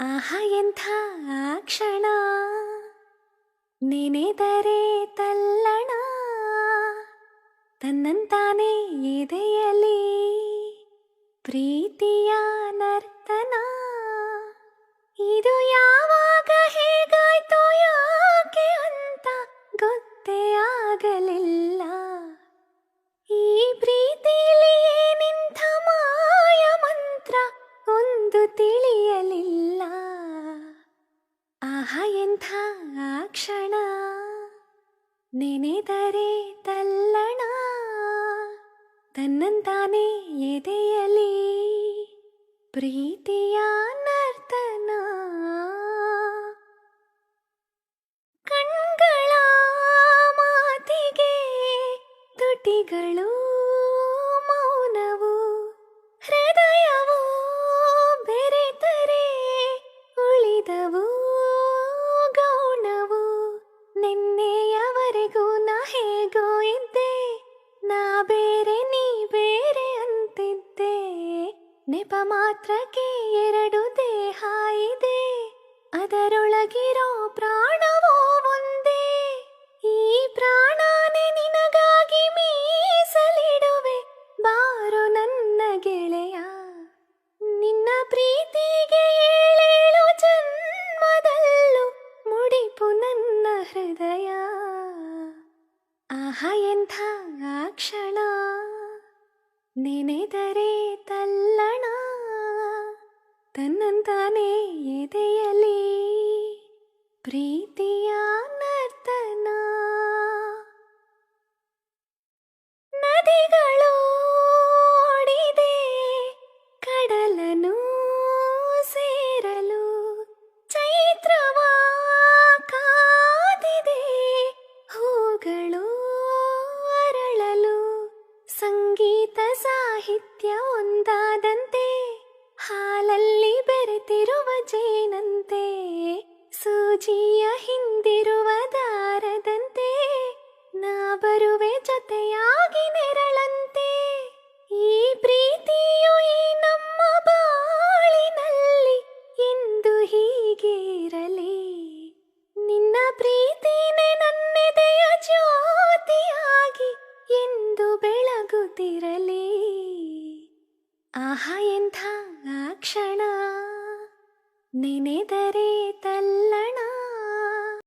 ಆಹಾ ಎಂಥ ಕ್ಷಣ ನೆನೆದರೆ ತಲ್ಲಣ. ತನ್ನಂತಾನೆ ಎದೆಯಲಿ. ಪ್ರೀತಿಯ ನರ್ತನ. ಇದು ಯಾವಾಗ ಹೇಗಾಯ್ತೋ ಯಾಕೆ ಅಂತ ಗೊತ್ತೇ ಆಗಲಿಲ್ಲ. ಆಹ ಎಂಥ ಕ್ಷಣ. ನೆನೆದರೆ ತಲ್ಲಣ. ತನ್ನಂತಾನೆ ಎದೆಯಲಿ. ಪ್ರೀತಿಯ ನರ್ತನ. ಕಣ್ಗಳ ಮಾತಿಗೆ ತುಟಿಗಳು. ಬೇರೆ ನೀ ಬೇರೆ ಅಂತಿದ್ದೆ. ನೆಪ ಮಾತ್ರಕ್ಕೆ ಎರಡು ದೇಹ ಇದೆ. ಅದರೊಳಗಿರೋ ಪ್ರಾಣವೋ ಎಂಥ ಕ್ಷಣ ನೆನೆದರೆ ತಲ್ಲಣ ತನ್ನಂತಾನೆ ಸಾಹಿತ್ಯ ಒಂದಾದಂತೆ, ಹಾಲಲ್ಲಿ ಬೆರೆತಿರುವ ಜೇನಂತೆ, ಸೂಜಿಯ ಹಿಂದಿರುವ ದಾರದಂತೆ, ನಾ ಬರುವೆ ಜೊತೆಯಾಗಿ ನೆರಳಂತೆ. ಈ ಪ್ರೀತಿಯು ಈ ನಮ್ಮ ಬಾಳಿನಲ್ಲಿ ಎಂದು ಹೀಗೆ ಇರಲಿ ನಿನ್ನ ಪ್ರೀತಿನೇ ನನ್ನೆದೆಯ ಜ್ಯೋತಿಯಾಗಿ ಎಂದು ಬೆಳಗುತ್ತಿರಲಿ. ಆಹ ಎಂಥ ಆ ಕ್ಷಣ ನೆನೆದರೆ ತಲ್ಲಣ